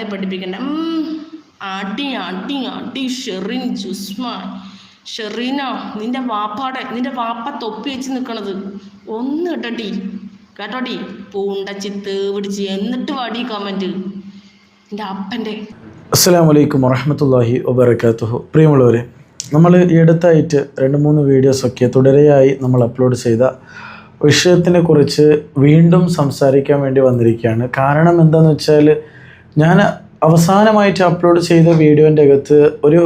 ഞങ്ങളെ പഠിപ്പിക്കണ്ട. അടി അടി അടി ഷെറിൻ ജുസ്മാൻ ഷെറീന നിന്റെ വാപ്പാടെ നിന്റെ വാപ്പ തൊപ്പി വെച്ച് നിൽക്കണത് ഒന്ന് കേട്ടോടി? കേട്ടോടി പൂണ്ടച്ചിത്ത് പിടിച്ച് എന്നിട്ട് വാടി കമന്റ് എന്റെ അപ്പന്റെ. അസ്സാം വലൈക്കും വറഹമത്തല്ലാഹി വബർക്കാത്തുഹു പ്രിയമുള്ളവരെ നമ്മൾ ഈ അടുത്തായിട്ട് രണ്ട് മൂന്ന് വീഡിയോസൊക്കെ തുടരെയായി നമ്മൾ അപ്ലോഡ് ചെയ്ത വിഷയത്തിനെ കുറിച്ച് വീണ്ടും സംസാരിക്കാൻ വേണ്ടി വന്നിരിക്കുകയാണ്. കാരണം എന്താണെന്ന് വെച്ചാൽ ഞാൻ അവസാനമായിട്ട് അപ്ലോഡ് ചെയ്ത വീഡിയോന്റെ അകത്ത് ഒരു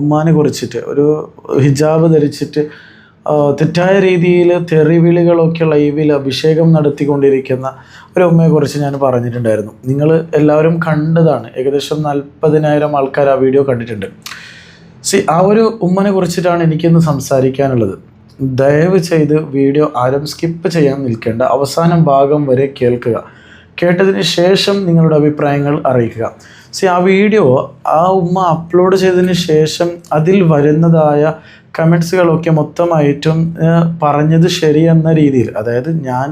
ഉമ്മാനെ കുറിച്ചിട്ട് ഒരു ഹിജാബ് ധരിച്ചിട്ട് തെറ്റായ രീതിയിൽ തെറിവിളികളൊക്കെ ലൈവിൽ അഭിഷേകം നടത്തിക്കൊണ്ടിരിക്കുന്ന ഒരു ഉമ്മയെക്കുറിച്ച് ഞാൻ പറഞ്ഞിട്ടുണ്ടായിരുന്നു. നിങ്ങൾ എല്ലാവരും കണ്ടതാണ്. ഏകദേശം നാൽപ്പതിനായിരം ആൾക്കാർ ആ വീഡിയോ കണ്ടിട്ടുണ്ട്. സി ആ ഒരു ഉമ്മനെ കുറിച്ചിട്ടാണ് എനിക്കിന്ന് സംസാരിക്കാനുള്ളത്. ദയവ് ചെയ്ത് വീഡിയോ ആരും സ്കിപ്പ് ചെയ്യാൻ നിൽക്കേണ്ട. അവസാനം ഭാഗം വരെ കേൾക്കുക. കേട്ടതിന് ശേഷം നിങ്ങളുടെ അഭിപ്രായങ്ങൾ അറിയിക്കുക. സി ആ വീഡിയോ ആ ഉമ്മ അപ്ലോഡ് ചെയ്തതിന് ശേഷം അതിൽ വരുന്നതായ കമൻസുകളൊക്കെ മൊത്തമായിട്ടും പറഞ്ഞത് ശരിയെന്ന രീതിയിൽ അതായത് ഞാൻ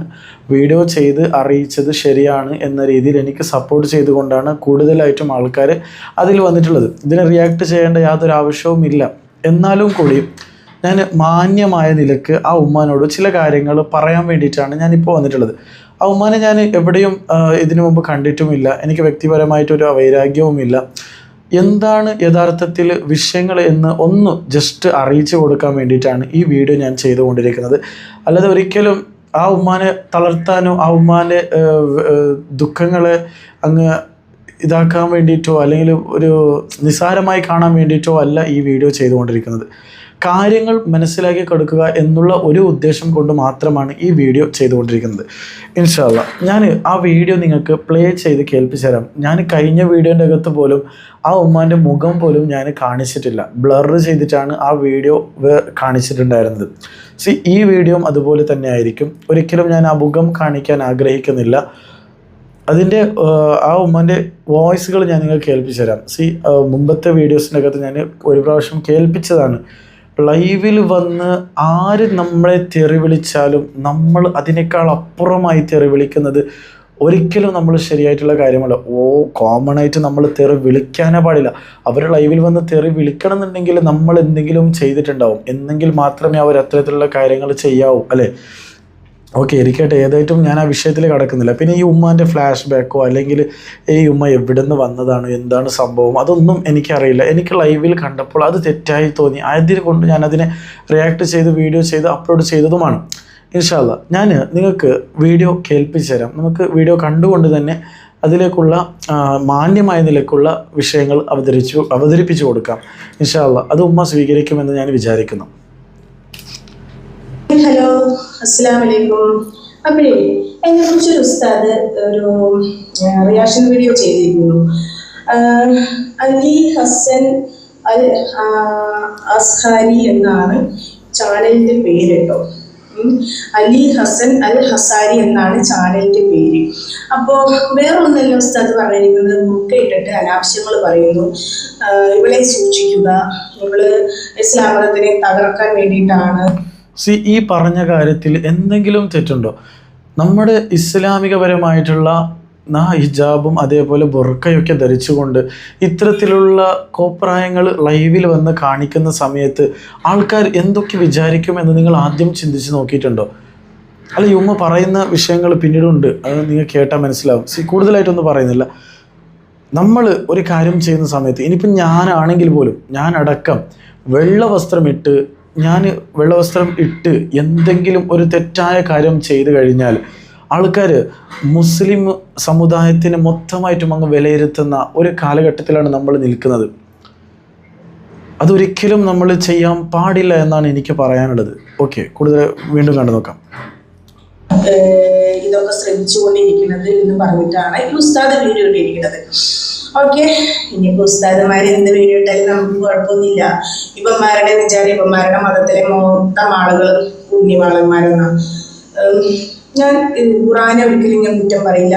വീഡിയോ ചെയ്ത് അറിയിച്ചത് ശരിയാണ് എന്ന രീതിയിൽ എനിക്ക് സപ്പോർട്ട് ചെയ്തുകൊണ്ടാണ് കൂടുതലായിട്ടും ആൾക്കാർ അതിൽ വന്നിട്ടുള്ളത്. ഇതിനെ റിയാക്ട് ചെയ്യേണ്ട യാതൊരു ആവശ്യവുമില്ല എന്നാലും കൂടി ഞാൻ മാന്യമായ നിലയ്ക്ക് ആ ഉമ്മാനോട് ചില കാര്യങ്ങൾ പറയാൻ വേണ്ടിയിട്ടാണ് ഞാനിപ്പോൾ വന്നിട്ടുള്ളത്. ആ ഉമ്മാനെ ഞാൻ എവിടെയും ഇതിനു മുമ്പ് കണ്ടിട്ടുമില്ല. എനിക്ക് വ്യക്തിപരമായിട്ടൊരു വൈരാഗ്യവുമില്ല. എന്താണ് യഥാർത്ഥത്തിൽ വിഷയങ്ങൾ എന്ന് ഒന്ന് ജസ്റ്റ് അറിയിച്ചു കൊടുക്കാൻ വേണ്ടിയിട്ടാണ് ഈ വീഡിയോ ഞാൻ ചെയ്തുകൊണ്ടിരിക്കുന്നത്. അല്ലാതെ ഒരിക്കലും ആ ഉമ്മാനെ തളർത്താനോ ആ ഉമ്മാന്റെ ദുഃഖങ്ങളെ അങ്ങ് ഇതാക്കാൻ വേണ്ടിയിട്ടോ അല്ലെങ്കിൽ ഒരു നിസാരമായി കാണാൻ വേണ്ടിയിട്ടോ അല്ല ഈ വീഡിയോ ചെയ്തുകൊണ്ടിരിക്കുന്നത്. കാര്യങ്ങൾ മനസ്സിലാക്കി കൊടുക്കുക എന്നുള്ള ഒരു ഉദ്ദേശം കൊണ്ട് മാത്രമാണ് ഈ വീഡിയോ ചെയ്തുകൊണ്ടിരിക്കുന്നത്. ഇൻഷാല്ല ഞാൻ ആ വീഡിയോ നിങ്ങൾക്ക് പ്ലേ ചെയ്ത് കേൾപ്പിച്ചു തരാം. ഞാൻ കഴിഞ്ഞ വീഡിയോന്റെ അകത്ത് പോലും ആ ഉമ്മാന്റെ മുഖം പോലും ഞാൻ കാണിച്ചിട്ടില്ല. ബ്ലർ ചെയ്തിട്ടാണ് ആ വീഡിയോ കാണിച്ചിട്ടുണ്ടായിരുന്നത്. സി ഈ വീഡിയോയും അതുപോലെ തന്നെ ആയിരിക്കും. ഒരിക്കലും ഞാൻ ആ മുഖം കാണിക്കാൻ ആഗ്രഹിക്കുന്നില്ല. അതിന്റെ ആ ഉമ്മന്റെ വോയിസുകൾ ഞാൻ നിങ്ങൾക്ക് കേൾപ്പിച്ചു തരാം. സി മുമ്പത്തെ വീഡിയോസിന്റെ അകത്ത് ഞാൻ ഒരു പ്രാവശ്യം കേൾപ്പിച്ചതാണ്. ലൈവിൽ വന്ന് ആര് നമ്മളെ തെറി വിളിച്ചാലും നമ്മൾ അതിനേക്കാൾ അപ്പുറമായി തെറി വിളിക്കുന്നത് ഒരിക്കലും നമ്മൾ ശരിയായിട്ടുള്ള കാര്യമല്ല. ഓ കോമൺ ആയിട്ട് നമ്മൾ തെറി വിളിക്കാനേ പാടില്ല. അവർ ലൈവിൽ വന്ന് തെറി വിളിക്കണം എന്നുണ്ടെങ്കിൽ നമ്മൾ എന്തെങ്കിലും ചെയ്തിട്ടുണ്ടാവും. എന്നെങ്കിൽ മാത്രമേ അവർ അത്തരത്തിലുള്ള കാര്യങ്ങൾ ചെയ്യാവൂ അല്ലേ? ഓക്കെ ഇരിക്കട്ടെ. ഏതായിട്ടും ഞാൻ ആ വിഷയത്തിൽ കടക്കുന്നില്ല. പിന്നെ ഈ ഉമ്മാന്റെ ഫ്ലാഷ് ബാക്കോ അല്ലെങ്കിൽ ഈ ഉമ്മ എവിടെ നിന്ന് വന്നതാണ് എന്താണ് സംഭവം അതൊന്നും എനിക്കറിയില്ല. എനിക്ക് ലൈവിൽ കണ്ടപ്പോൾ അത് തെറ്റായി തോന്നി. അതിനെ കൊണ്ട് ഞാൻ അതിനെ റിയാക്ട് ചെയ്ത് വീഡിയോ ചെയ്ത് അപ്ലോഡ് ചെയ്തതുമാണ്. ഇൻഷാല്ല ഞാൻ നിങ്ങൾക്ക് വീഡിയോ കേൾപ്പിച്ചു തരാം. നമുക്ക് വീഡിയോ കണ്ടുകൊണ്ട് തന്നെ അതിലേക്കുള്ള മാന്യമായ നിലക്കുള്ള വിഷയങ്ങൾ അവതരിച്ചു അവതരിപ്പിച്ചു കൊടുക്കാം. ഇൻഷാല്ല അത് ഉമ്മ സ്വീകരിക്കുമെന്ന് ഞാൻ വിചാരിക്കുന്നു. ഹലോ വലൈക്കും അപ്പോഴേ എന്നെ കുറിച്ചൊരു ഉസ്താദ് ഒരു റിയാക്ഷൻ വീഡിയോ ചെയ്തിരിക്കുന്നു. അലി ഹസൻ അൽ അസ്ഹാരി എന്നാണ് ചാനലിന്റെ പേര് കേട്ടോ. അലി ഹസൻ അൽ ഹസാരി എന്നാണ് ചാനലിന്റെ പേര്. അപ്പോൾ വേറെ ഒന്നല്ല ഉസ്താദ് പറഞ്ഞിരിക്കുന്നത് ബുക്ക് ഇട്ടിട്ട് അനാവശ്യങ്ങൾ പറയുന്നു. ഇവളെ സൂക്ഷിക്കുക. ഇവൾ ഇസ്ലാമതത്തിനെ തകർക്കാൻ വേണ്ടിയിട്ടാണ് സി ഈ പറഞ്ഞ കാര്യത്തിൽ എന്തെങ്കിലും തെറ്റുണ്ടോ? നമ്മുടെ ഇസ്ലാമികപരമായിട്ടുള്ള ആ ഹിജാബും അതേപോലെ ബുർക്കയൊക്കെ ധരിച്ചുകൊണ്ട് ഇത്തരത്തിലുള്ള കോപ്രായങ്ങൾ ലൈവിൽ വന്ന് കാണിക്കുന്ന സമയത്ത് ആൾക്കാർ എന്തൊക്കെ വിചാരിക്കുമെന്ന് നിങ്ങൾ ആദ്യം ചിന്തിച്ച് നോക്കിയിട്ടുണ്ടോ? അല്ല ഈ ഉമ്മ പറയുന്ന വിഷയങ്ങൾ പിന്നീടുണ്ട്. അത് നിങ്ങൾ കേട്ടാൽ മനസ്സിലാവും. സി കൂടുതലായിട്ടൊന്നും പറയുന്നില്ല. നമ്മൾ ഒരു കാര്യം ചെയ്യുന്ന സമയത്ത് ഇനിയിപ്പം ഞാനാണെങ്കിൽ പോലും ഞാനടക്കം വെള്ള വസ്ത്രമിട്ട് ഞാൻ വെള്ളവസ്ത്രം ഇട്ട് എന്തെങ്കിലും ഒരു തെറ്റായ കാര്യം ചെയ്തു കഴിഞ്ഞാൽ ആൾക്കാർ മുസ്ലിം സമുദായത്തിന് മൊത്തമായിട്ടും അങ്ങ് വിലയിരുത്തുന്ന ഒരു കാലഘട്ടത്തിലാണ് നമ്മൾ നിൽക്കുന്നത്. അതൊരിക്കലും നമ്മൾ ചെയ്യാൻ പാടില്ല എന്നാണ് എനിക്ക് പറയാനുള്ളത്. ഓക്കെ കൂടുതൽ വീണ്ടും കണ്ടു നോക്കാം. ഇതൊക്കെ ശ്രമിച്ചുകൊണ്ടിരിക്കുന്നത് എന്ന് പറഞ്ഞിട്ടാണ് ഈ ഉസ്താദ് വീഡിയോ ഇട്ടിരിക്കുന്നത്. ഓക്കെ. ഇനിയിപ്പോൾ ഉസ്താദന്മാർ എന്ത് വീഡിയോ നമുക്ക് കുഴപ്പമൊന്നുമില്ല. ഇവന്മാരുടെ വിചാരം ഇവന്മാരുടെ മതത്തിലെ മൊത്തം ആളുകൾ പുണ്യവാളന്മാരെന്നാണ് ഞാൻ ഖുറാനെ ഒരിക്കലും ഞാൻ കുറ്റം പറയില്ല.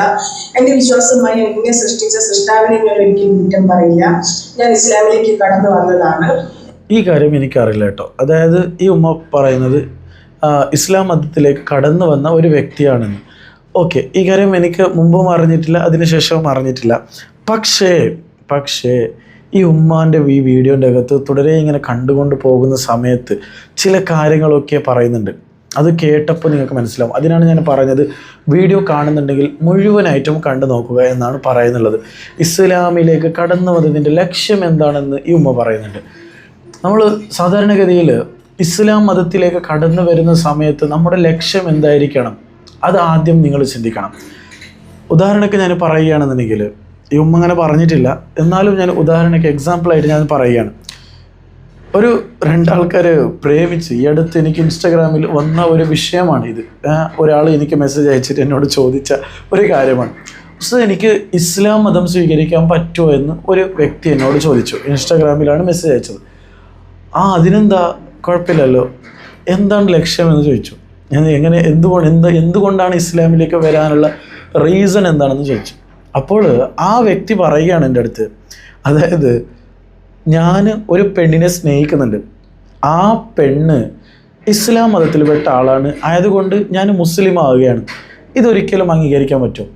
എന്റെ വിശ്വാസമായി എന്നെ സൃഷ്ടിച്ച സൃഷ്ടാവിനെ ഞാൻ ഒരിക്കലും കുറ്റം പറയില്ല. ഞാൻ ഇസ്ലാമിലേക്ക് കടന്നു വന്നതാണ്. ഈ കാര്യം എനിക്കറിയില്ല കേട്ടോ. അതായത് ഈ ഉമ്മ പറയുന്നത് ഇസ്ലാം മതത്തിലേക്ക് കടന്നു വന്ന ഒരു വ്യക്തിയാണെന്ന്. ഓക്കെ ഈ കാര്യം എനിക്ക് മുമ്പും അറിഞ്ഞിട്ടില്ല അതിനുശേഷവും അറിഞ്ഞിട്ടില്ല. പക്ഷേ പക്ഷേ ഈ ഉമ്മാന്റെ ഈ വീഡിയോന്റെ അകത്ത് തുടരെ ഇങ്ങനെ കണ്ടുകൊണ്ട് പോകുന്ന സമയത്ത് ചില കാര്യങ്ങളൊക്കെ പറയുന്നുണ്ട്. അത് കേട്ടപ്പോൾ നിങ്ങൾക്ക് മനസ്സിലാവും. അതിനാണ് ഞാൻ പറഞ്ഞത് വീഡിയോ കാണുന്നുണ്ടെങ്കിൽ മുഴുവനായിട്ടും കണ്ടു നോക്കുക എന്നാണ് പറയുന്നുള്ളത്. ഇസ്ലാമിലേക്ക് കടന്നു വന്നതിന്റെ ലക്ഷ്യം എന്താണെന്ന് ഈ ഉമ്മ പറയുന്നുണ്ട്. നമ്മൾ സാധാരണഗതിയിൽ ഇസ്ലാം മതത്തിലേക്ക് കടന്നു വരുന്ന സമയത്ത് നമ്മുടെ ലക്ഷ്യം എന്തായിരിക്കണം? അത് ആദ്യം നിങ്ങൾ ചിന്തിക്കണം. ഉദാഹരണക്ക് ഞാൻ പറയുകയാണെന്നുണ്ടെങ്കിൽ ഈ ഉമ്മ അങ്ങനെ പറഞ്ഞിട്ടില്ല. എന്നാലും ഞാൻ ഉദാഹരണയ്ക്ക് എക്സാമ്പിളായിട്ട് ഞാൻ പറയുകയാണ്. ഒരു രണ്ടാൾക്കാർ പ്രേമിച്ച് ഈ അടുത്ത് എനിക്ക് ഇൻസ്റ്റാഗ്രാമിൽ വന്ന ഒരു വിഷയമാണ് ഇത്. ഒരാൾ എനിക്ക് മെസ്സേജ് അയച്ചിട്ട് എന്നോട് ചോദിച്ച ഒരു കാര്യമാണ്. ഉസ്താദ് എനിക്ക് ഇസ്ലാം മതം സ്വീകരിക്കാൻ പറ്റുമോ? എന്ന് ഒരു വ്യക്തി എന്നോട് ചോദിച്ചു. ഇൻസ്റ്റാഗ്രാമിലാണ് മെസ്സേജ് അയച്ചത്. ആ അതിനെന്താ? കുഴപ്പമില്ലല്ലോ. എന്താണ് ലക്ഷ്യം? എന്ന് ചോദിച്ചു. ഞാൻ എങ്ങനെ എന്തുകൊണ്ട് എന്ത് എന്തുകൊണ്ടാണ് ഇസ്ലാമിലേക്ക് വരാനുള്ള റീസൺ എന്താണെന്ന് ചോദിച്ചു. അപ്പോൾ ആ വ്യക്തി പറയുകയാണ് എന്റെ അടുത്ത് അതായത് ഞാൻ ഒരു പെണ്ണിനെ സ്നേഹിക്കുന്നുണ്ട്. ആ പെണ്ണ് ഇസ്ലാം മതത്തിൽപ്പെട്ട ആളാണ്. ആയതുകൊണ്ട് ഞാൻ മുസ്ലിം ആവുകയാണ്. ഇതൊരിക്കലും അംഗീകരിക്കാൻ പറ്റുമോ?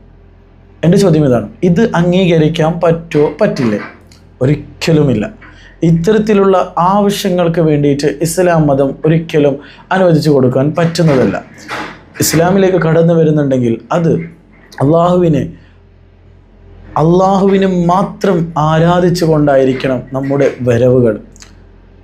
എന്റെ ചോദ്യം ഇതാണ്. ഇത് അംഗീകരിക്കാൻ പറ്റുമോ? പറ്റില്ലേ. ഒരിക്കലുമില്ല. ഇത്തരത്തിലുള്ള ആവശ്യങ്ങൾക്ക് വേണ്ടിയിട്ട് ഇസ്ലാം മതം ഒരിക്കലും അനുവദിച്ചു കൊടുക്കാൻ പറ്റുന്നതല്ല. ഇസ്ലാമിലേക്ക് കടന്നു വരുന്നുണ്ടെങ്കിൽ അത് അള്ളാഹുവിനെ അള്ളാഹുവിനെ മാത്രം ആരാധിച്ചു കൊണ്ടായിരിക്കണം നമ്മുടെ വരവുകൾ.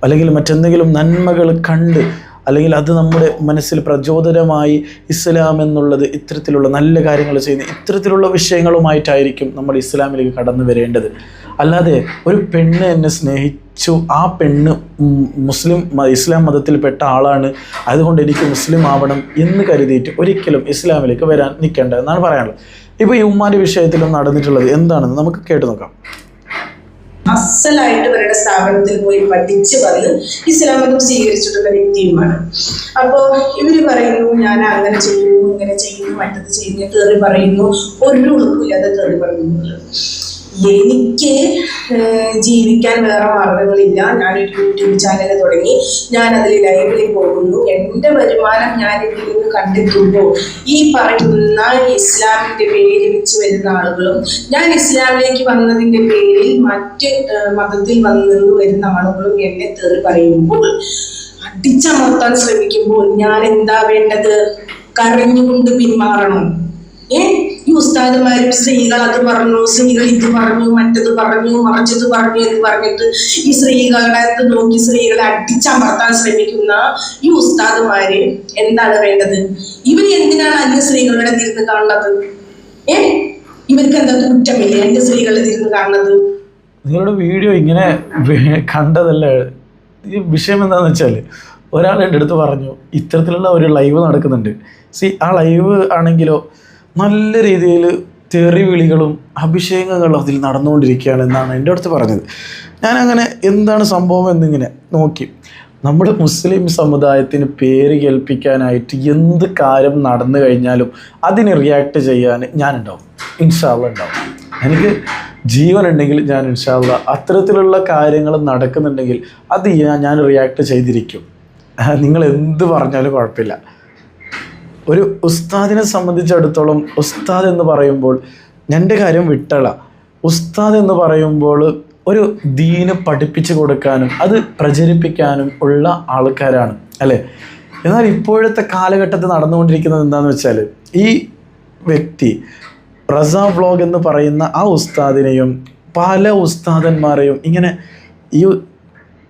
അല്ലെങ്കിൽ മറ്റെന്തെങ്കിലും നന്മകൾ കണ്ട് അല്ലെങ്കിൽ അത് നമ്മുടെ മനസ്സിൽ പ്രചോദനമായി ഇസ്ലാം എന്നുള്ളത് ഇത്തരത്തിലുള്ള നല്ല കാര്യങ്ങൾ ചെയ്യുന്ന ഇത്തരത്തിലുള്ള വിഷയങ്ങളുമായിട്ടായിരിക്കും നമ്മൾ ഇസ്ലാമിലേക്ക് കടന്നു വരേണ്ടത്. അല്ലാതെ ഒരു പെണ്ണ് എന്നെ സ്നേഹിച്ചു ആ പെണ്ണ് മുസ്ലിം ഇസ്ലാം മതത്തിൽപ്പെട്ട ആളാണ് അതുകൊണ്ട് എനിക്ക് മുസ്ലിം ആവണം എന്ന് കരുതിയിട്ട് ഒരിക്കലും ഇസ്ലാമിലേക്ക് വരാൻ നിൽക്കേണ്ട എന്നാണ് പറയാനുള്ളത്. ഇപ്പോൾ ഈ ഉമ്മാന്റെ വിഷയത്തിലും നടന്നിട്ടുള്ളത് എന്താണെന്ന് നമുക്ക് കേട്ടു നോക്കാം. അസലായിട്ട് ഇവരുടെ സ്ഥാപനത്തിൽ പോയി പഠിച്ച് വന്ന് ഇസ്ലാം മതം സ്വീകരിച്ചിട്ടുള്ള വ്യക്തിയുമാണ്. അപ്പോൾ ഇവർ പറയുന്നു ഞാൻ അങ്ങനെ ചെയ്യുന്നു ഇങ്ങനെ ചെയ്യുന്നു മറ്റത് ചെയ്യുന്നു കയറി പറയുന്നു. ഒരു ഉളുപ്പില്ലാതെ കയറി പറയുന്നു. എനിക്ക് ജീവിക്കാൻ വേറെ മാർഗങ്ങളില്ല. ഞാനൊരു യൂട്യൂബ് ചാനൽ തുടങ്ങി. ഞാൻ അതിൽ ലൈവിൽ പോകുന്നു. എന്റെ വരുമാനം ഞാൻ ഇതിൽ നിന്ന് ഈ പറയുന്ന ഇസ്ലാമിന്റെ പേര് വെച്ച് വരുന്ന ആളുകളും ഞാൻ ഇസ്ലാമിലേക്ക് വന്നതിന്റെ പേരിൽ മറ്റ് മതത്തിൽ വന്നു വരുന്ന ആളുകളും എന്നെ തെറി പറയുമ്പോൾ അടിച്ചമർത്താൻ ശ്രമിക്കുമ്പോൾ ഞാൻ എന്താ വേണ്ടത്? കരഞ്ഞുകൊണ്ട് പിന്മാറണം. ഏ? ഉസ്താദുമാരും സ്ത്രീകൾ അത് പറഞ്ഞു സ്ത്രീകൾ ഇത് പറഞ്ഞു മറ്റത് പറഞ്ഞു മറിച്ചത് പറഞ്ഞു എന്ന് പറഞ്ഞിട്ട് ഈ സ്ത്രീകളുടെ അടുത്ത് നോക്കി സ്ത്രീകളെ അടിച്ചമർത്താൻ ശ്രമിക്കുന്ന ഈ ഉസ്താദുമാര് എന്താണ് വേണ്ടത്? ഇവർ എന്തിനാണ് അന്യ സ്ത്രീകളുടെ തിരുന്ന് കാണുന്നത്? ഏ? ഇവർക്ക് എന്താ കുറ്റമില്ലേ അന്യ സ്ത്രീകളുടെ തിരുന്ന് കാണുന്നത്? നിങ്ങളുടെ വീഡിയോ ഇങ്ങനെ കണ്ടതല്ലേ. ഈ വിഷയം എന്താണെന്ന് വെച്ചാൽ ഒരാൾ എന്റെ അടുത്ത് പറഞ്ഞു ഇത്തരത്തിലുള്ള ഒരു ലൈവ് നടക്കുന്നുണ്ട്. സി ആ ലൈവ് ആണെങ്കിലോ നല്ല രീതിയിൽ തെറി വിളികളും അഭിഷേകങ്ങളും അതിൽ നടന്നുകൊണ്ടിരിക്കുകയാണ് എന്നാണ് എന്റെ അടുത്ത് പറഞ്ഞത്. ഞാനങ്ങനെ എന്താണ് സംഭവം എന്നിങ്ങനെ നോക്കി. നമ്മുടെ മുസ്ലിം സമുദായത്തിന് പേര് കേൾപ്പിക്കാനായിട്ട് എന്ത് കാര്യം നടന്നു കഴിഞ്ഞാലും അതിന് റിയാക്ട് ചെയ്യാൻ ഞാനുണ്ടാവും. ഇൻഷാള്ള ഉണ്ടാവും. എനിക്ക് ജീവനുണ്ടെങ്കിൽ ഞാൻ ഇൻഷാള്ള അത്തരത്തിലുള്ള കാര്യങ്ങൾ നടക്കുന്നുണ്ടെങ്കിൽ അത് ഞാൻ റിയാക്ട് ചെയ്തിരിക്കും. നിങ്ങൾ എന്ത് പറഞ്ഞാലും കുഴപ്പമില്ല. ഒരു ഉസ്താദിനെ സംബന്ധിച്ചിടത്തോളം ഉസ്താദ് എന്ന് പറയുമ്പോൾ എന്റെ കാര്യം വിട്ടള. ഉസ്താദ് എന്ന് പറയുമ്പോൾ ഒരു ദീന് പഠിപ്പിച്ചു കൊടുക്കാനും അത് പ്രചരിപ്പിക്കാനും ഉള്ള ആൾക്കാരാണ് അല്ലേ? എന്നാൽ ഇപ്പോഴത്തെ കാലഘട്ടത്തിൽ നടന്നുകൊണ്ടിരിക്കുന്നത് എന്താണെന്ന് വെച്ചാൽ ഈ വ്യക്തി റസ വ്ലോഗ് എന്ന് പറയുന്ന ആ ഉസ്താദിനെയും പല ഉസ്താദന്മാരെയും ഇങ്ങനെ ഈ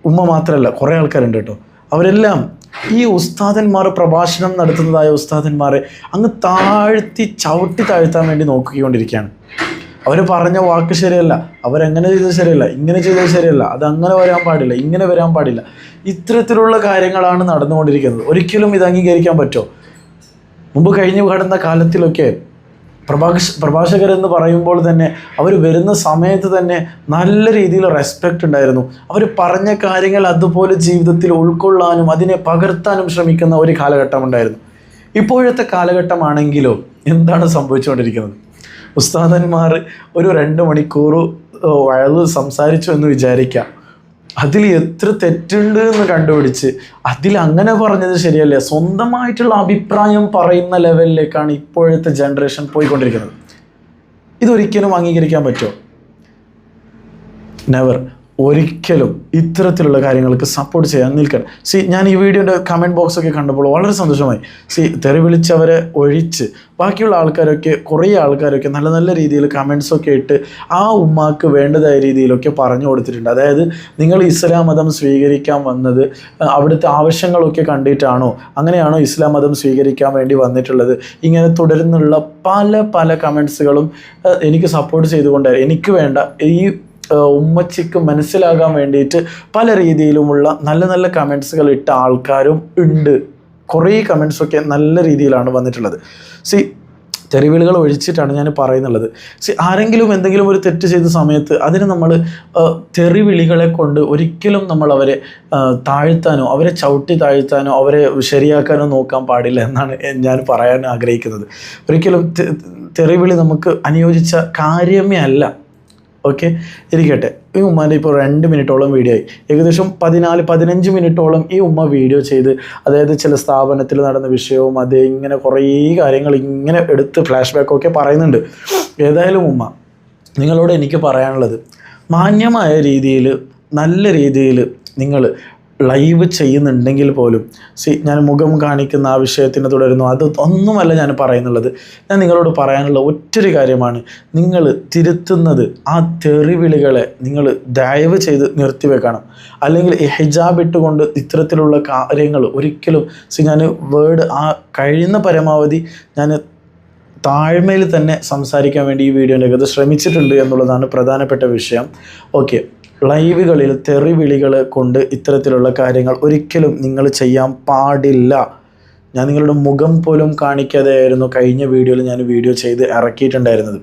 ഉമ്മ മാത്രമല്ല കുറേ ആൾക്കാരുണ്ട് കേട്ടോ. അവരെല്ലാം ഈ ഉസ്താദന്മാർ പ്രഭാഷണം നടത്തുന്നതായ ഉസ്താദന്മാർ അങ്ങ് താഴ്ത്തി ചവിട്ടി താഴ്ത്താൻ വേണ്ടി നോക്കിക്കൊണ്ടിരിക്കുകയാണ്. അവർ പറഞ്ഞ വാക്ക് ശരിയല്ല അവരെങ്ങനെ ചെയ്തത് ശരിയല്ല ഇങ്ങനെ ചെയ്തത് ശരിയല്ല അത് അങ്ങനെ വരാൻ പാടില്ല ഇങ്ങനെ വരാൻ പാടില്ല. ഇത്തരത്തിലുള്ള കാര്യങ്ങളാണ് നടന്നുകൊണ്ടിരിക്കുന്നത്. ഒരിക്കലും ഇത് അംഗീകരിക്കാൻ പറ്റുമോ? മുമ്പ് കഴിഞ്ഞു കടന്ന കാലത്തിലൊക്കെ പ്രഭാഷ പ്രഭാഷകർ എന്ന് പറയുമ്പോൾ തന്നെ അവർ വരുന്ന സമയത്ത് തന്നെ നല്ല രീതിയിൽ റെസ്പെക്റ്റ് ഉണ്ടായിരുന്നു. അവർ പറഞ്ഞ കാര്യങ്ങൾ അതുപോലെ ജീവിതത്തിൽ ഉൾക്കൊള്ളാനും അതിനെ പകർത്താനും ശ്രമിക്കുന്ന ഒരു കാലഘട്ടം ഉണ്ടായിരുന്നു. ഇപ്പോഴത്തെ കാലഘട്ടമാണെങ്കിലോ എന്താണ് സംഭവിച്ചുകൊണ്ടിരിക്കുന്നത്? ഉസ്താദന്മാർ ഒരു രണ്ട് മണിക്കൂർ വയത് സംസാരിച്ചു എന്ന് വിചാരിക്കാം. അതിൽ എത്ര തെറ്റുണ്ട് എന്ന് കണ്ടുപിടിച്ച് അതിൽ അങ്ങനെ പറഞ്ഞത് ശരിയല്ലേ? സ്വന്തമായിട്ടുള്ള അഭിപ്രായം പറയുന്ന ലെവലിലേക്കാണ് ഇപ്പോഴത്തെ ജനറേഷൻ പോയിക്കൊണ്ടിരിക്കുന്നത്. ഇതൊരിക്കലും അംഗീകരിക്കാൻ പറ്റുമോ? നെവർ ഒരിക്കലും ഇത്തരത്തിലുള്ള കാര്യങ്ങൾക്ക് സപ്പോർട്ട് ചെയ്യാൻ നിൽക്കണം സി ഞാൻ ഈ വീഡിയോന്റെ കമന്റ് ബോക്സൊക്കെ കണ്ടപ്പോൾ വളരെ സന്തോഷമായി. സി തെറി വിളിച്ചവരെ ഒഴിച്ച് ബാക്കിയുള്ള ആൾക്കാരൊക്കെ കുറേ ആൾക്കാരൊക്കെ നല്ല നല്ല രീതിയിൽ കമൻസൊക്കെ ഇട്ട് ആ ഉമ്മാക്ക് വേണ്ടതായ രീതിയിലൊക്കെ പറഞ്ഞു കൊടുത്തിട്ടുണ്ട്. അതായത് നിങ്ങൾ ഇസ്ലാം മതം സ്വീകരിക്കാൻ വന്നത് അവിടുത്തെ ആവശ്യങ്ങളൊക്കെ കണ്ടിട്ടാണോ? അങ്ങനെയാണോ ഇസ്ലാം മതം സ്വീകരിക്കാൻ വേണ്ടി വന്നിട്ടുള്ളത്? ഇങ്ങനെ തുടർന്നുള്ള പല പല കമൻസുകളും എനിക്ക് സപ്പോർട്ട് ചെയ്തുകൊണ്ട് എനിക്ക് വേണ്ട ഈ ഉമ്മച്ചിക്ക് മനസ്സിലാകാൻ വേണ്ടിയിട്ട് പല രീതിയിലുമുള്ള നല്ല നല്ല കമൻസുകൾ ഇട്ട ആൾക്കാരും ഉണ്ട്. കുറേ കമൻസൊക്കെ നല്ല രീതിയിലാണ് വന്നിട്ടുള്ളത്. സി തെറിവിളികൾ ഒഴിച്ചിട്ടാണ് ഞാൻ പറയുന്നുള്ളത്. സി ആരെങ്കിലും എന്തെങ്കിലും ഒരു തെറ്റ് ചെയ്ത സമയത്ത് അതിന് നമ്മൾ തെറിവിളികളെ കൊണ്ട് ഒരിക്കലും നമ്മൾ അവരെ താഴ്ത്താനോ അവരെ ചവിട്ടി താഴ്ത്താനോ അവരെ ശരിയാക്കാനോ നോക്കാൻ പാടില്ല എന്നാണ് ഞാൻ പറയാൻ ആഗ്രഹിക്കുന്നത്. ഒരിക്കലും തെറിവിളി നമുക്ക് അനുയോജിച്ച കാര്യമേ അല്ല. ഓക്കെ ഇരിക്കട്ടെ. ഈ ഉമ്മാന്റെ ഇപ്പോൾ രണ്ട് മിനിറ്റോളം വീഡിയോ ആയി. ഏകദേശം പതിനാല് പതിനഞ്ച് മിനിറ്റോളം ഈ ഉമ്മ വീഡിയോ ചെയ്ത് അതായത് ചില സ്ഥാപനത്തിൽ നടന്ന വിഷയവും അതേ ഇങ്ങനെ കുറേ കാര്യങ്ങൾ ഇങ്ങനെ എടുത്ത് ഫ്ലാഷ് ബാക്കൊക്കെ പറയുന്നുണ്ട്. ഏതായാലും ഉമ്മ നിങ്ങളോട് എനിക്ക് പറയാനുള്ളത് മാന്യമായ രീതിയിൽ നല്ല രീതിയിൽ നിങ്ങൾ ലൈവ് ചെയ്യുന്നുണ്ടെങ്കിൽ പോലും. സി ഞാൻ മുഖം കാണിക്കുന്ന ആ വിഷയത്തിന് തുടരുന്നു. അത് ഒന്നുമല്ല ഞാൻ പറയുന്നുള്ളത്. ഞാൻ നിങ്ങളോട് പറയാനുള്ള ഒറ്റൊരു കാര്യമാണ്. നിങ്ങൾ തിരുത്തുന്നത് ആ തെറിവിളികളെ നിങ്ങൾ ദയവ് ചെയ്ത് നിർത്തിവെക്കണം അല്ലെങ്കിൽ ഈ ഹിജാബ് ഇട്ടുകൊണ്ട് ഇത്തരത്തിലുള്ള കാര്യങ്ങൾ ഒരിക്കലും സി ഞാൻ വേർഡ് ആ കഴിയുന്ന പരമാവധി ഞാൻ താഴ്മയിൽ തന്നെ സംസാരിക്കാൻ വേണ്ടി ഈ വീഡിയോന്റെ അകത്ത് ശ്രമിച്ചിട്ടുണ്ട് എന്നുള്ളതാണ് പ്രധാനപ്പെട്ട വിഷയം. ഓക്കെ ലൈവുകളിൽ തെറിവിളികൾ കൊണ്ട് ഇത്തരത്തിലുള്ള കാര്യങ്ങൾ ഒരിക്കലും നിങ്ങൾ ചെയ്യാൻ പാടില്ല. ഞാൻ നിങ്ങളുടെ മുഖം പോലും കാണിക്കാതെ ആയിരുന്നു കഴിഞ്ഞ വീഡിയോയിൽ ഞാൻ വീഡിയോ ചെയ്ത് ഇറക്കിയിട്ടുണ്ടായിരുന്നത്.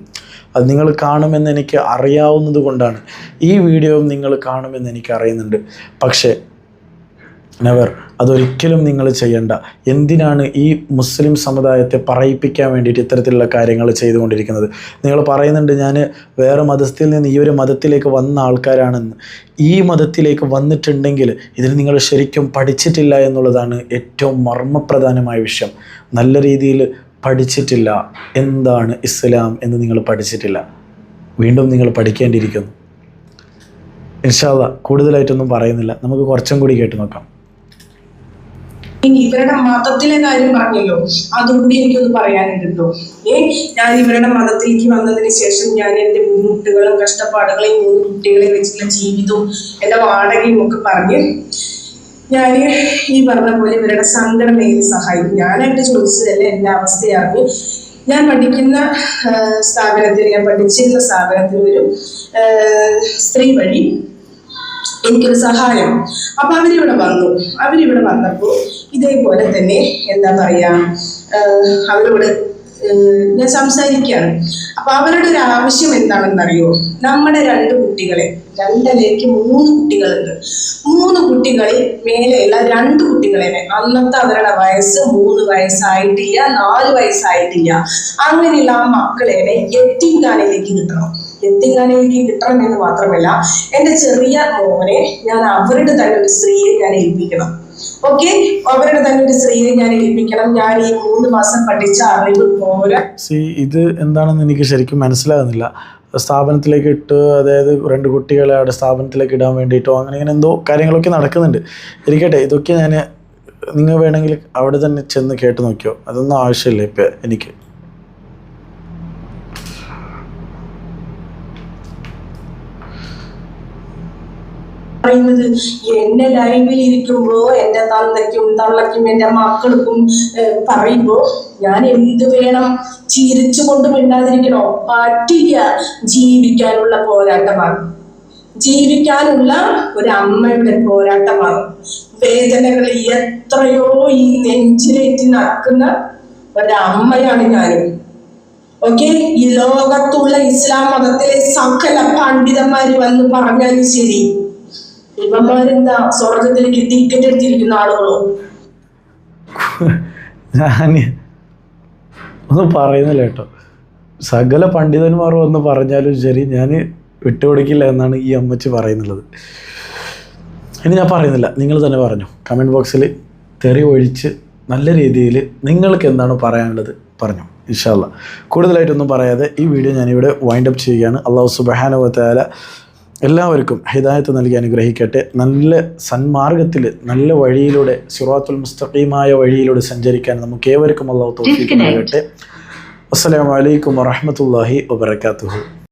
അത് നിങ്ങൾ കാണുമെന്ന് എനിക്ക് അറിയാവുന്നത് കൊണ്ടാണ് ഈ വീഡിയോയും നിങ്ങൾ കാണുമെന്ന് എനിക്ക് അറിയുന്നുണ്ട്. പക്ഷേ നെവർ അതൊരിക്കലും നിങ്ങൾ ചെയ്യണ്ട. എന്തിനാണ് ഈ മുസ്ലിം സമുദായത്തെ പറയിപ്പിക്കാൻ വേണ്ടിയിട്ട് ഇത്തരത്തിലുള്ള കാര്യങ്ങൾ ചെയ്തുകൊണ്ടിരിക്കുന്നത്? നിങ്ങൾ പറയുന്നുണ്ട് ഞാൻ വേറെ മതത്തിൽ നിന്ന് ഈ ഒരു മതത്തിലേക്ക് വന്ന ആൾക്കാരാണെന്ന്. ഈ മതത്തിലേക്ക് വന്നിട്ടുണ്ടെങ്കിൽ ഇതിന് നിങ്ങൾ ശരിക്കും പഠിച്ചിട്ടില്ല എന്നുള്ളതാണ് ഏറ്റവും മർമ്മപ്രധാനമായ വിഷയം. നല്ല രീതിയിൽ പഠിച്ചിട്ടില്ല. എന്താണ് ഇസ്ലാം എന്ന് നിങ്ങൾ പഠിച്ചിട്ടില്ല? വീണ്ടും നിങ്ങൾ പഠിക്കേണ്ടിയിരിക്കുന്നു. ഇൻഷാല്ല കൂടുതലായിട്ടൊന്നും പറയുന്നില്ല. നമുക്ക് കുറച്ചും കൂടി കേട്ട് നോക്കാം. ഇനി ഇവരുടെ മതത്തിലെ കാര്യം പറഞ്ഞല്ലോ. അതുകൂടി എനിക്കൊന്ന് പറയാനുണ്ടല്ലോ. ഏ ഞാൻ ഇവരുടെ മതത്തിലേക്ക് വന്നതിന് ശേഷം ഞാൻ എന്റെ ബുദ്ധിമുട്ടുകളും കഷ്ടപ്പാടുകളെയും മൂന്ന് കുട്ടികളെ വെച്ചുള്ള ജീവിതവും എന്റെ വാടകയും ഒക്കെ പറഞ്ഞ് ഞാൻ ഈ പറഞ്ഞ പോലെ ഇവരുടെ സംഘടനയിൽ സഹായിക്കും. ഞാനായിട്ട് ചോദിച്ചതല്ല എന്റെ അവസ്ഥയാണ് ഞാൻ പഠിക്കുന്ന സ്ഥാപനത്തിൽ ഞാൻ പഠിച്ചിരുന്ന സ്ഥാപനത്തിൽ ഒരു സ്ത്രീ വഴി എനിക്കൊരു സഹായം. അപ്പൊ അവരിവിടെ വന്നു. അവരിവിടെ വന്നപ്പോൾ ഇതേപോലെ തന്നെ എന്താ പറയാ അവരോട് ഞാൻ സംസാരിക്കുകയാണ്. അപ്പൊ അവരുടെ ഒരു ആവശ്യം എന്താണെന്നറിയോ? നമ്മുടെ രണ്ട് കുട്ടികളെ രണ്ടിലേക്ക് മൂന്ന് കുട്ടികളുണ്ട്. മൂന്ന് കുട്ടികളിൽ മേലെയുള്ള രണ്ട് കുട്ടികളെ അന്നത്തെ അവരുടെ വയസ്സ് മൂന്ന് വയസ്സായിട്ടില്ല നാല് വയസ്സായിട്ടില്ല. അങ്ങനെയുള്ള ആ മക്കളെ എത്തിങ്കാനയിലേക്ക് കിട്ടണം. എത്തിങ്കാനയിലേക്ക് കിട്ടണം എന്ന് മാത്രമല്ല എന്റെ ചെറിയ മോനെ ഞാൻ അവരുടെ തന്നെ ഒരു സ്ത്രീയെ ഞാൻ ഏൽപ്പിക്കണം. ഓക്കെ അവരുടെ തന്നെ ഒരു സ്ത്രീയെ ഞാൻ ഏൽപ്പിക്കണം. ഞാൻ ഈ മൂന്ന് മാസം പഠിച്ച അറിവ് പോരാ. സി ഇത് എന്താണെന്ന് എനിക്ക് ശരിക്കും മനസ്സിലാകുന്നില്ല. സ്ഥാപനത്തിലേക്ക് ഇട്ട് അതായത് രണ്ട് കുട്ടികളെ അവിടെ സ്ഥാപനത്തിലേക്ക് ഇടാൻ വേണ്ടിയിട്ടോ അങ്ങനെ ഇങ്ങനെ എന്തോ കാര്യങ്ങളൊക്കെ നടക്കുന്നുണ്ട്. ഇരിക്കട്ടെ ഇതൊക്കെ ഞാൻ നിങ്ങൾ വേണമെങ്കിൽ അവിടെ തന്നെ ചെന്ന് കേട്ട് നോക്കിയോ? അതൊന്നും ആവശ്യമില്ല ഇപ്പം എനിക്ക്. പറയുന്നത് എന്റെ ലൈവിൽ ഇരിക്കുമ്പോ എന്റെ തന്തയ്ക്കും തള്ളയ്ക്കും എന്റെ മക്കൾക്കും പറയുമ്പോ ഞാൻ എന്ത് വേണം ചിരിച്ചു കൊണ്ട് മിണ്ടാതിരിക്കണോ? പറ്റില്ല. ജീവിക്കാനുള്ള പോരാട്ടമാണ്. ജീവിക്കാനുള്ള ഒരു അമ്മയുടെ പോരാട്ടമാണ്. വേദനകൾ എത്രയോ ഈ നെഞ്ചിലേറ്റി നടക്കുന്ന ഒരമ്മയാണ് ഞാനും. ഓക്കെ? ഈ ലോകത്തുള്ള ഇസ്ലാം മതത്തിലെ സകല പണ്ഡിതന്മാര് വന്ന് പറഞ്ഞാലും ശരി. ഇവന്മാരെന്താ സ്വർഗത്തിലേക്ക് ടിക്കറ്റ് എടുത്തിരിക്കുന്ന ആളുകളോ? ഞാൻ ഒന്നും പറയുന്നില്ല കേട്ടോ. സകല പണ്ഡിതന്മാർ വന്ന് പറഞ്ഞാലും ശരി ഞാൻ വിട്ടുകൊടുക്കില്ല എന്നാണ് ഈ അമ്മച്ചി പറയുന്നുള്ളത് ഇനി ഞാൻ പറയുന്നില്ല നിങ്ങൾ തന്നെ പറഞ്ഞു. കമന്റ് ബോക്സിൽ തെറി ഒഴിച്ച് നല്ല രീതിയിൽ നിങ്ങൾക്ക് എന്താണ് പറയാനുള്ളത് പറഞ്ഞു ഇൻഷാല്ല കൂടുതലായിട്ടൊന്നും പറയാതെ ഈ വീഡിയോ ഞാനിവിടെ വൈൻഡപ്പ് ചെയ്യുകയാണ്. അള്ളാഹു സുബഹാനുവത്താല എല്ലാവർക്കും ഹിദായത്ത് നൽകി അനുഗ്രഹിക്കട്ടെ. നല്ല സന്മാർഗത്തിൽ നല്ല വഴിയിലൂടെ സിറാത്തുൽ മുസ്തഖീമായ വഴിയിലൂടെ സഞ്ചരിക്കാൻ നമുക്ക് ഏവർക്കും അള്ളാഹു നൽകട്ടെ. അസ്സലാമു അലൈക്കും വറഹ്മത്തുള്ളാഹി വബറകാതുഹു.